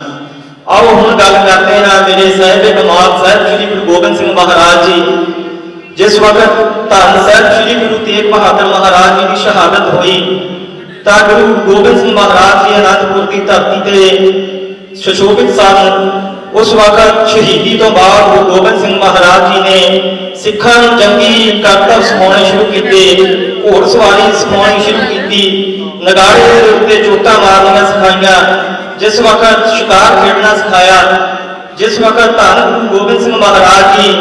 ਆਓ ਹੁਣ ਗੱਲ ਕਰਦੇ ਹਾਂ ਮੇਰੇ ਸਾਹਿਬ ਕਮਾਲ ਸਾਹਿਬ ਸ੍ਰੀ ਗੁਰੂ ਗੋਬਿੰਦ ਸਿੰਘ ਮਹਾਰਾਜ ਜੀ, ਜਿਸ ਵਕਤ ਧੰਨ ਸਾਹਿਬ ਸ੍ਰੀ ਗੁਰੂ ਤੇਗ ਬਹਾਦਰ ਮਹਾਰਾਜ ਜੀ ਦੀ ਸ਼ਹਾਦਤ ਹੋਈ, ਤਾਂ ਗੁਰੂ ਗੋਬਿੰਦ ਸਿੰਘ ਮਹਾਰਾਜ ਜੀ ਅਨੰਦਪੁਰ ਦੀ ਧਰਤੀ ਤੇ ਸੁਸ਼ੋਭਿਤ ਸਨ। ਉਸ ਵਕਤ ਸ਼ਹੀਦੀ ਤੋਂ ਬਾਅਦ ਗੁਰੂ ਗੋਬਿੰਦ ਸਿੰਘ ਮਹਾਰਾਜ ਜੀ ਨੇ ਸਿੱਖਾਂ ਨੂੰ ਜੰਗੀ ਕਰਤੱਵ ਸਿਖਾਉਣੇ ਸ਼ੁਰੂ ਕੀਤੇ, ਘੋੜ ਸਵਾਰੀ ਸਿਖਾਉਣੀ ਸ਼ੁਰੂ ਕੀਤੀ, ਨਗਾੜੇ ਦੇ ਉੱਤੇ ਚੋਟਾਂ ਮਾਰਨੀਆਂ ਸਿਖਾਈਆਂ ਜਿਸ ਵਕਤ ਸ਼ਿਕਾਰ ਖੇਡਣਾ ਸਿਖਾਇਆ, ਜਿਸ ਵਕਤ ਧੰਨ ਗੁਰੂ ਗੋਬਿੰਦ ਸਿੰਘ ਮਹਾਰਾਜ ਜੀ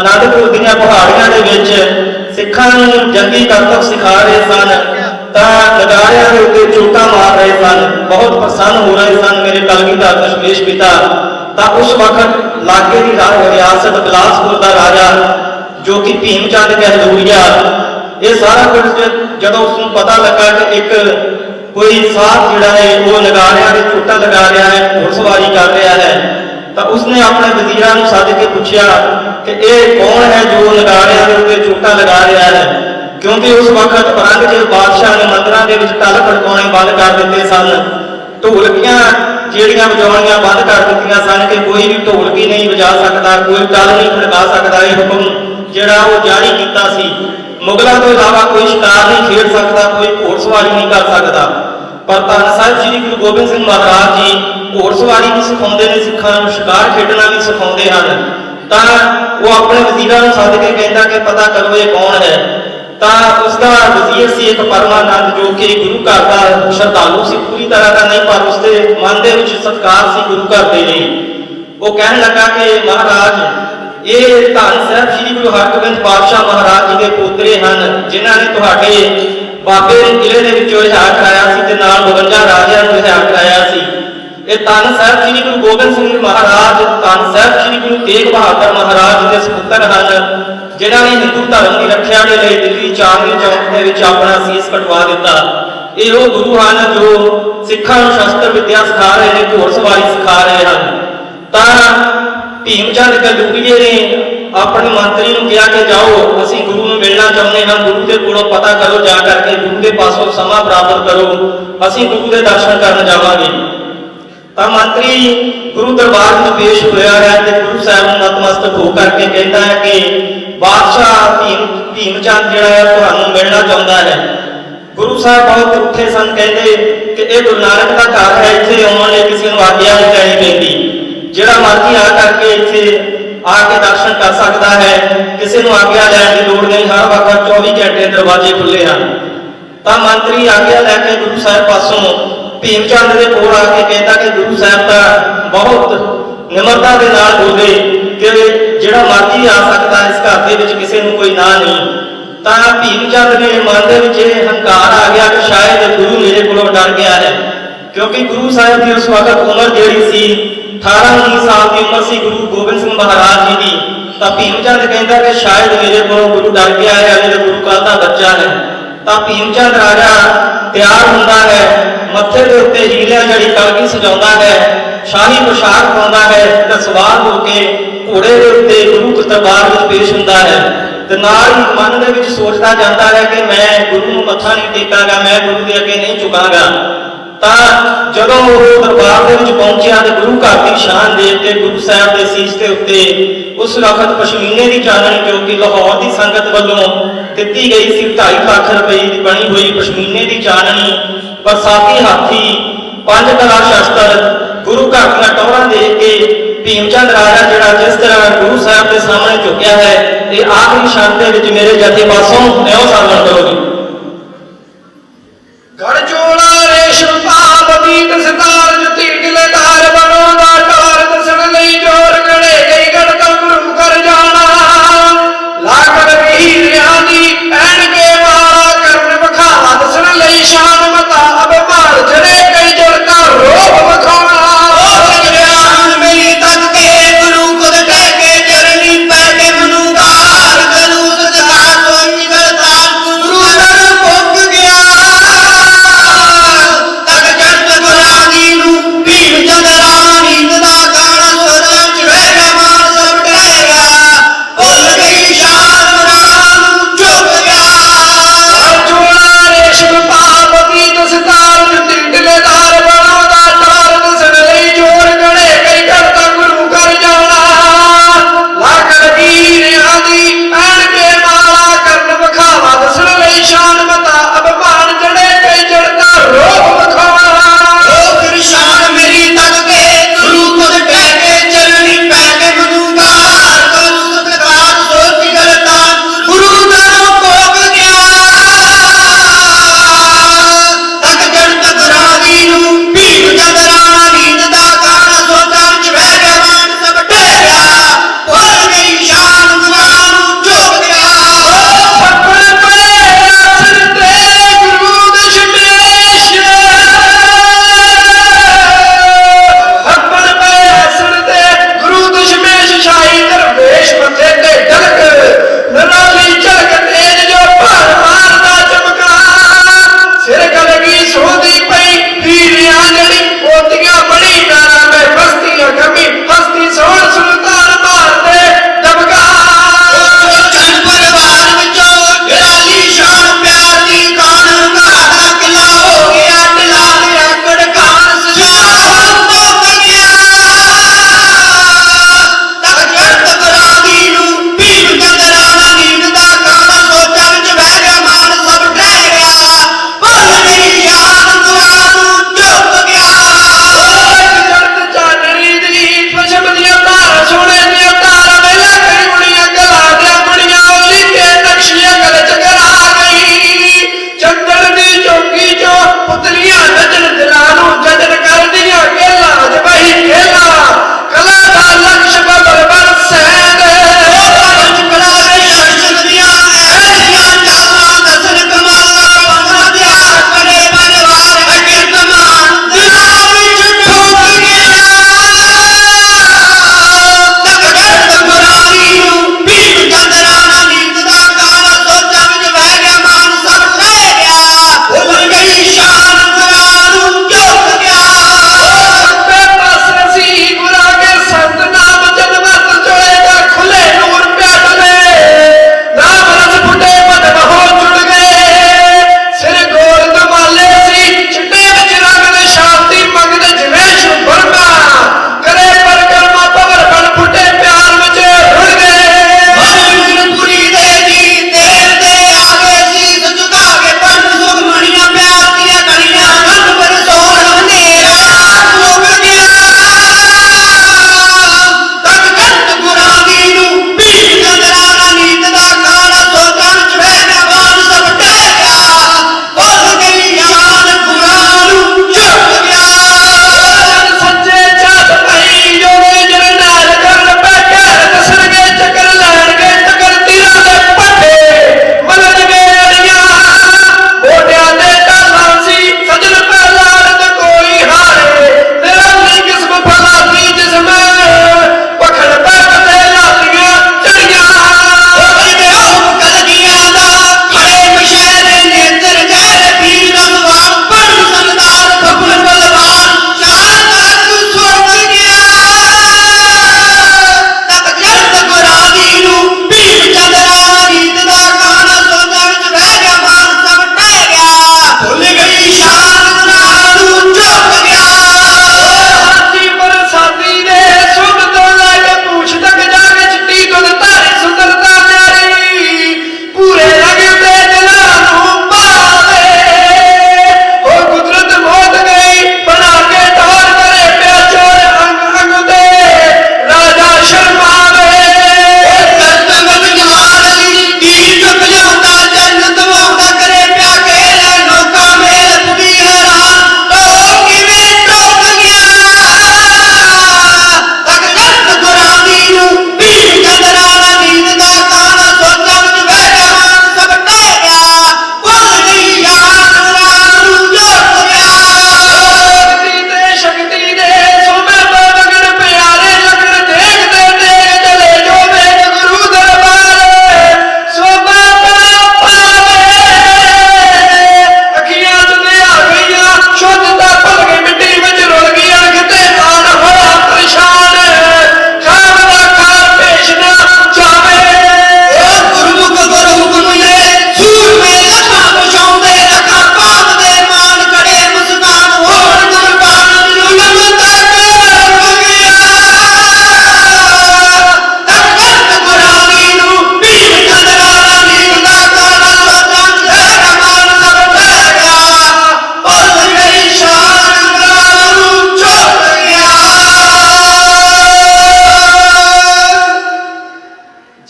ਅਨੰਦਪੁਰ ਦੀਆਂ ਪਹਾੜੀਆਂ ਦੇ ਵਿੱਚ ਸਿੱਖਾਂ ਨੂੰ ਜੰਗੀ ਕਰਤੱਵ ਸਿਖਾ ਰਹੇ ਸਨ, ਤਾਂ ਨਗਾਰਿਆਂ ਦੇ ਉੱਤੇ ਚੋਟਾਂ ਮਾਰ ਰਹੇ ਸਨ, ਬਹੁਤ ਪ੍ਰਸੰਨ ਹੋ ਰਹੇ ਸਨ ਮੇਰੇ ਕਲਗੀਧਰ ਦਸ਼ਮੇਸ਼ ਪਿਤਾ। ਤਾਂ ਉਸ ਵਕਤ ਲਾਗੇ ਦੀ ਰਾ- ਰਿਆਸਤ ਬਿਲਾਸਪੁਰ ਦਾ ਰਾਜਾ ਜੋ ਕਿ ਭੀਮ ਚੰਦ ਗਹਿਲੂਰੀਆ ਇਹ ਸਾਰਾ ਕੁਝ ਜਦੋਂ ਉਸ ਨੂੰ ਪਤਾ ਲੱਗਾ ਕਿ ਇੱਕ ਕੋਈ ਸਾਧ ਜਿਹੜਾ ਹੈ, ਉਹ ਨਗਾਰਿਆਂ ਦੇ ਛੋਟਾ ਲਗਾ ਰਿਹਾ ਹੈ, ਘੋੜਸਵਾਰੀ ਕਰ ਰਿਹਾ ਹੈ। ਤਾਂ ਉਸਨੇ ਆਪਣੇ ਵਜ਼ੀਰਾਂ ਨੂੰ ਸੱਦ ਕੇ ਪੁੱਛਿਆ ਕਿ ਇਹ ਕੌਣ ਹੈ ਜੋ ਨਗਾਰਿਆਂ ਦੇ ਉੱਤੇ ਚੋਟਾਂ ਲਗਾ ਰਿਹਾ ਹੈ? ਕਿਉਂਕਿ ਉਸ ਵਕਤ ਔਰੰਗਜ਼ੇਬ ਬਾਦਸ਼ਾਹ ਨੇ ਮੰਦਰਾਂ ਦੇ ਵਿੱਚ ਟਲ ਖੜਕਾਉਣੇ ਬੰਦ ਕਰ ਦਿੱਤੇ ਸਨ। ਢੋਲਕੀਆਂ ਜਿਹੜੀਆਂ ਵਜਾਉਣੀਆਂ ਬੰਦ ਕਰ ਦਿੱਤੀਆਂ ਸਨ ਕਿ ਕੋਈ ਵੀ ਢੋਲਕੀ ਨਹੀਂ ਵਜਾ ਸਕਦਾ, ਕੋਈ ਟਲ ਨਹੀਂ ਖੜਕਾ ਸਕਦਾ, ਇਹ ਹੁਕਮ ਜਿਹੜਾ ਉਹ ਜਾਰੀ ਕੀਤਾ ਸੀ। ਮੁਗਲਾਂ ਤੋਂ ਇਲਾਵਾ ਕੋਈ ਸ਼ਿਕਾਰ ਨਹੀਂ ਖੇਡ ਸਕਦਾ, ਕੋਈ ਘੋੜਸਵਾਰੀ ਨਹੀਂ ਕਰ ਸਕਦਾ। ਪਰ ਧੰਨ ਸਾਹਿਬ ਸ੍ਰੀ ਗੁਰੂ ਗੋਬਿੰਦ ਸਿੰਘ ਮਹਾਰਾਜ ਜੀ ਘੋੜਸਵਾਰੀ ਵੀ ਸਿਖਾਉਂਦੇ ਨੇ, ਸਿੱਖਾਂ ਨੂੰ ਸ਼ਿਕਾਰ ਖੇਡਣਾ ਵੀ ਸਿਖਾਉਂਦੇ ਹਨ। ਤਾਂ ਉਹ ਆਪਣੇ ਵਜ਼ੀਰਾਂ ਨੂੰ ਸੱਦ ਕੇ ਕਹਿੰਦਾ ਕਿ ਪਤਾ ਕਰੋ ਇਹ ਕੌਣ ਹੈ। ਤਾਂ ਉਸ ਦਾ ਵਜ਼ੀਰ ਸੀ ਇੱਕ ਪਰਮਾਨੰਦ ਜੋ ਕਿ ਗੁਰੂ ਘਰ ਦਾ ਸ਼ਰਧਾਲੂ ਸੀ, ਪੂਰੀ ਤਰ੍ਹਾਂ ਦਾ ਨਹੀਂ, ਪਰ ਉਸ ਦੇ ਮਨ ਦੇ ਵਿੱਚ ਸਤਿਕਾਰ ਸੀ, ਗੁਰੂ ਘਰ ਦੇ ਲਈ। ਉਹ ਕਹਿਣ ਲੱਗਾ ਕਿ ਮਹਾਰਾਜ, ਇਹ ਧੰਨ ਸਾਹਿਬ ਸ੍ਰੀ ਗੁਰੂ ਹਰਗੋਬਿੰਦ ਪਾਤਸ਼ਾਹ ਮਹਾਰਾਜ ਜੀ ਦੇ ਪੋਤਰੇ ਹਨ, ਜਿਨ੍ਹਾਂ ਨੇ ਤੁਹਾਡੇ ਬਾਬੇ ਨੂੰ ਕਿਲੇ ਦੇ ਵਿੱਚੋਂ ਰਿਹਾ ਕਰਾਇਆ ਸੀ ਤੇ ਨਾਲ 52 ਰਾਜਿਆਂ ਨੂੰ ਰਿਹਾ ਕਰਾਇਆ ਸੀ। ਇਹ ਧੰਨ ਸਾਹਿਬ ਸ੍ਰੀ ਗੁਰੂ ਗੋਬਿੰਦ ਸਿੰਘ ਮਹਾਰਾਜ, ਧੰਨ ਸਾਹਿਬ ਸ੍ਰੀ ਗੁਰੂ ਤੇਗ ਬਹਾਦਰ ਮਹਾਰਾਜ ਦੇ ਸੁਪੁੱਤਰ ਹਨ, ਜਿਨ੍ਹਾਂ ਨੇ ਹਿੰਦੂ ਧਰਮ ਦੀ ਰੱਖਿਆ ਦੇ ਲਈ ਦਿੱਲੀ ਚਾਂਦਨੀ ਚੌਂਕ ਦੇ ਵਿੱਚ ਆਪਣਾ ਸੀਸ ਕਟਵਾ ਦਿੱਤਾ। ਇਹ ਉਹ ਗੁਰੂ ਹਨ ਜੋ ਸਿੱਖਾਂ ਨੂੰ ਸ਼ਸਤਰ ਵਿਦਿਆ ਸਿਖਾ ਰਹੇ ਨੇ, ਘੋੜ ਸਵਾਰੀ ਸਿਖਾ ਰਹੇ ਹਨ। ਤਾਂ ਭੀਮ ਚੰਦ ਕਲੂਰੀਏ ਨੇ ਆਪਣੇ ਮੰਤਰੀ ਨੂੰ ਕਿਹਾ ਕਿ ਜਾਓ, ਅਸੀਂ ਗੁਰੂ ਨੂੰ ਮਿਲਣਾ ਚਾਹੁੰਦੇ ਹਾਂ, ਗੁਰੂ ਦੇ ਕੋਲੋਂ ਪਤਾ ਕਰੋ, ਜਾ ਕਰਕੇ ਗੁਰੂ ਦੇ ਪਾਸੋਂ ਸਮਾਂ ਪ੍ਰਾਪਤ ਕਰੋ, ਅਸੀਂ ਗੁਰੂ ਦੇ ਦਰਸ਼ਨ ਕਰਨ ਜਾਵਾਂਗੇ। ਤਾਂ ਮੰਤਰੀ ਗੁਰੂ ਦਰਬਾਰ ਵਿੱਚ ਪੇਸ਼ ਹੋਇਆ ਹੈ ਤੇ ਗੁਰੂ ਸਾਹਿਬ ਨੂੰ ਨਤਮਸਤਕ ਹੋ ਕਰਕੇ ਕਹਿੰਦਾ ਹੈ ਕਿ ਬਾਦਸ਼ਾਹ ਭੀਮ ਭੀਮ ਚੰਦ ਜਿਹੜਾ ਹੈ, ਤੁਹਾਨੂੰ ਮਿਲਣਾ ਚਾਹੁੰਦਾ ਹੈ। ਗੁਰੂ ਸਾਹਿਬ ਬਹੁਤ ਰੁੱਖੇ ਸਨ, ਕਹਿੰਦੇ ਕਿ ਇਹ ਗੁਰੂ ਨਾਨਕ ਦਾ ਘਰ ਹੈ, ਇੱਥੇ ਆਉਣ ਲਈ ਕਿਸੇ ਨੂੰ ਆਗਿਆ ਨਹੀਂ ਲੈਣੀ ਪੈਂਦੀ। ਜਿਹੜਾ ਮਰਜ਼ੀ ਆ ਕਰਕੇ ਆ ਕੇ ਦਰਸ਼ਨ ਕਰ ਸਕਦਾ ਹੈ? ਕਿਸੇ ਨੂੰ ਆਗਿਆ ਲੈਣ ਦੀ ਲੋੜ ਨਹੀਂ, ਹਰ ਵਕਤ 24 ਘੰਟੇ ਦਰਵਾਜ਼ੇ ਖੁੱਲੇ ਹਨ। ਤਾਂ ਮੰਤਰੀ ਆਗਿਆ ਲੈ ਕੇ ਗੁਰੂ ਸਾਹਿਬ ਪਾਸੋਂ ਭੀਮ ਚੰਦ ਦੇ ਕੋਲ ਆ ਕੇ ਕਹਿੰਦਾ ਕਿ ਗੁਰੂ ਸਾਹਿਬ ਤਾਂ ਬਹੁਤ ਨਿਮਰਤਾ ਦੇ ਨਾਲ ਬੋਲੇ ਕਿ ਜਿਹੜਾ ਮਰਜ਼ੀ ਆ ਸਕਦਾ ਇਸ ਘਰ ਦੇ ਵਿੱਚ ਕਿਸੇ ਨੂੰ ਕੋਈ ਨਾ ਨਹੀਂ। ਤਾਂ ਭੀਮ ਚੰਦ ਦੇ ਮਨ ਦੇ ਵਿੱਚ ਇਹ ਹੰਕਾਰ ਆ ਗਿਆ ਕਿ ਸ਼ਾਇਦ ਗੁਰੂ ਮੇਰੇ ਕੋਲੋਂ ਡਰ ਗਿਆ ਹੈ, ਕਿਉਂਕਿ ਗੁਰੂ ਸਾਹਿਬ ਦੀ ਉਸ ਵਕਤ ਉਮਰ ਜਿਹੜੀ ਸੀ 18 19 ਸਾਲ ਦੀ ਉਮਰ ਸੀ ਗੁਰੂ ਗੋਬਿੰਦ ਸਿੰਘ ਮਹਾਰਾਜ ਜੀ ਦੀ। ਤਾਂ ਭੀਮ ਚੰਦ ਕਹਿੰਦਾ ਕਿ ਸ਼ਾਇਦ ਮੇਰੇ ਕੋਲੋਂ ਗੁਰੂ ਡਰ ਗਿਆ ਹੈ, ਅਜੇ ਗੁਰੂ ਕਾਲ ਦਾ ਬੱਚਾ ਹੈ। ਤਾਂ ਭੀਮ ਚੰਦ ਰਾਜਾ ਤਿਆਰ ਹੁੰਦਾ ਹੈ, ਮੱਥੇ ਦੇ ਉੱਤੇ ਹੀਲਿਆਂ ਜੜੀ ਕਲਗੀ ਸਜਾਉਂਦਾ ਹੈ, ਸ਼ਾਹੀ ਪੋਸ਼ਾਕ ਪਾਉਂਦਾ ਹੈ ਤੇ ਸਵਾਰ ਹੋ ਕੇ ਘੋੜੇ ਦੇ ਉੱਤੇ ਗੁਰੂ ਕੀ ਦਰਬਾਰ ਵਿੱਚ ਪੇਸ਼ ਹੁੰਦਾ ਹੈ। ਤੇ ਨਾਲ ਹੀ ਮਨ ਦੇ ਵਿੱਚ ਸੋਚਦਾ ਜਾਂਦਾ ਹੈ ਕਿ ਮੈਂ ਗੁਰੂ ਨੂੰ ਮੱਥਾ ਨਹੀਂ ਟੇਕਾਂਗਾ, ਮੈਂ ਗੁਰੂ ਦੇ ਅੱਗੇ ਨਹੀਂ ਝੁਕਾਂਗਾ। ਤਾਂ ਜਦੋਂ ਉਹ ਦਰਬਾਰ ਦੇ ਵਿੱਚ ਪਹੁੰਚਿਆ ਤੇ ਗੁਰੂ ਘਰ ਦੀ ਸ਼ਾਨ ਦੇਖ ਕੇ ਗੁਰੂ ਸਾਹਿਬ ਦੇ ਸੀਸ ਦੇ ਉੱਤੇ ਉਸ ਵਕਤ ਪਸ਼ਮੀਨੇ ਦੀ ਚਾਨਣੀ ਜੋ ਕਿ ਲਾਹੌਰ ਦੀ ਸੰਗਤ ਵੱਲੋਂ ਦਿੱਤੀ ਗਈ ਸੀ 2.5 ਲੱਖ ਰੁਪਏ ਦੀ ਬਣੀ ਹੋਈ ਪਸ਼ਮੀਨੇ ਦੀ ਚਾਨਣੀ, ਬਰਸਾਤੀ ਹਾਥੀ, ਪੰਜ ਕਲਾ ਸ਼ਸਤਰ, ਗੁਰੂ ਘਰ ਦੀਆਂ ਟੌਰਾਂ ਦੇਖ ਕੇ ਭੀਮਚੰਦ ਰਾਜਾ ਜਿਹੜਾ ਜਿਸ ਤਰ੍ਹਾਂ ਗੁਰੂ ਸਾਹਿਬ ਦੇ ਸਾਹਮਣੇ ਝੁਕਿਆ ਹੈ ਤੇ ਆਖਰੀ ਸ਼ਾਨ ਦੇ ਵਿੱਚ ਮੇਰੇ ਜਥੇ ਪਾਸੋਂ ਨਿਉ ਸਾਲਣ ਕਰੋਗੇ ਗੜ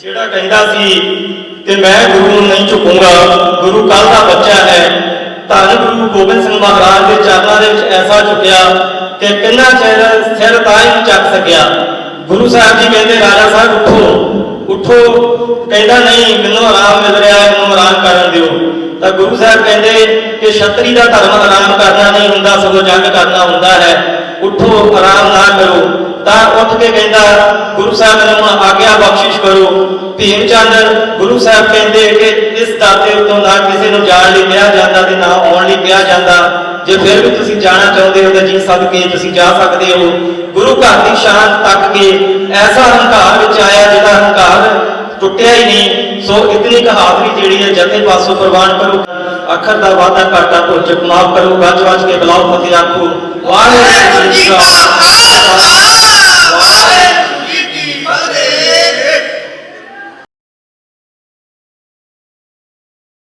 ਜਿਹੜਾ ਕਹਿੰਦਾ ਸੀ ਤੇ ਮੈਂ ਗੁਰੂ ਨੂੰ ਨਹੀਂ ਝੁਕੂੰਗਾ, ਗੁਰੂ ਕੱਲ ਦਾ ਬੱਚਾ ਹੈ, ਧੰਨ ਗੁਰੂ ਗੋਬਿੰਦ ਸਿੰਘ ਮਹਾਰਾਜ ਦੇ ਚਰਨਾਂ ਦੇ ਵਿੱਚ ਐਸਾ ਝੁਕਿਆ ਕਿ ਕਿੰਨਾ ਚਿਰ ਸਿਰ ਤਾਂ ਹੀ ਚੱਕ ਸਕਿਆ। ਗੁਰੂ ਸਾਹਿਬ ਜੀ ਕਹਿੰਦੇ, ਰਾਜਾ ਸਾਹਿਬ, ਉੱਠੋ ਉੱਠੋ। ਕਹਿੰਦਾ, ਨਹੀਂ, ਮੈਨੂੰ ਆਰਾਮ ਮਿਲ ਰਿਹਾ ਹੈ, ਮੈਨੂੰ ਆਰਾਮ ਕਰਨ ਦਿਓ। ਤਾਂ ਗੁਰੂ ਸਾਹਿਬ ਕਹਿੰਦੇ ਕਿ ਛਤਰੀ ਦਾ ਧਰਮ ਆਰਾਮ ਕਰਨਾ ਨਹੀਂ ਹੁੰਦਾ, ਸਗੋਂ ਜੰਗ ਕਰਨਾ ਹੁੰਦਾ ਹੈ। ਉੱਠੋ, ਆਰਾਮ ਨਾ ਕਰੋ। ਤਾਂ ਉੱਠ ਕੇ ਕਹਿੰਦਾ, ਗੁਰੂ ਸਾਹਿਬ ਨੂੰ ਆਗਿਆ ਬਖਸ਼ਿਸ਼ ਕਰੋ। ਭੀਮ ਚੰਦ ਗੁਰੂ ਸਾਹਿਬ ਕਹਿੰਦੇ ਕਿ ਇਸ ਦਾਤੇ ਤੋਂ ਨਾ ਕਿਸੇ ਨੂੰ ਜਾਣ ਲਈ ਕਿਹਾ ਜਾਂਦਾ ਤੇ ਨਾ ਆਉਣ ਲਈ ਕਿਹਾ ਜਾਂਦਾ। ਜੇ ਫਿਰ ਵੀ ਤੁਸੀਂ ਜਾਣਾ ਚਾਹੁੰਦੇ ਹੋ ਤਾਂ ਜੀ ਸਦਕੇ ਤੁਸੀਂ ਜਾ ਸਕਦੇ ਹੋ। ਗੁਰੂ ਘਰ ਦੀ ਸ਼ਾਨ ਤੱਕ ਕੇ ਐਸਾ ਹੰਕਾਰ ਵਿੱਚ ਆਇਆ ਜਿਹਦਾ ਹੰਕਾਰ ਟੁੱਟਿਆ ਹੀ ਨਹੀਂ। ਸੋ ਇਤਨੀ ਹਾਜ਼ਰੀ ਜਿਹੜੀ ਹੈ, ਜਥੇ ਪਾਸੋਂ ਪ੍ਰਵਾਨ ਕਰੋ। ਅਖਰ ਦਾ ਵਾਦਾ ਕਰਤਾ ਕੋ ਜਪਨਾਪ ਕਰੋ। ਗੱਜ ਵੱਜ ਕੇ ਬਲਾਉ ਫਤਿਹ ਆਖੋ ਵਾਹਿਗੁਰੂ ਜੀ ਕਾ ਖਾਲਸਾ।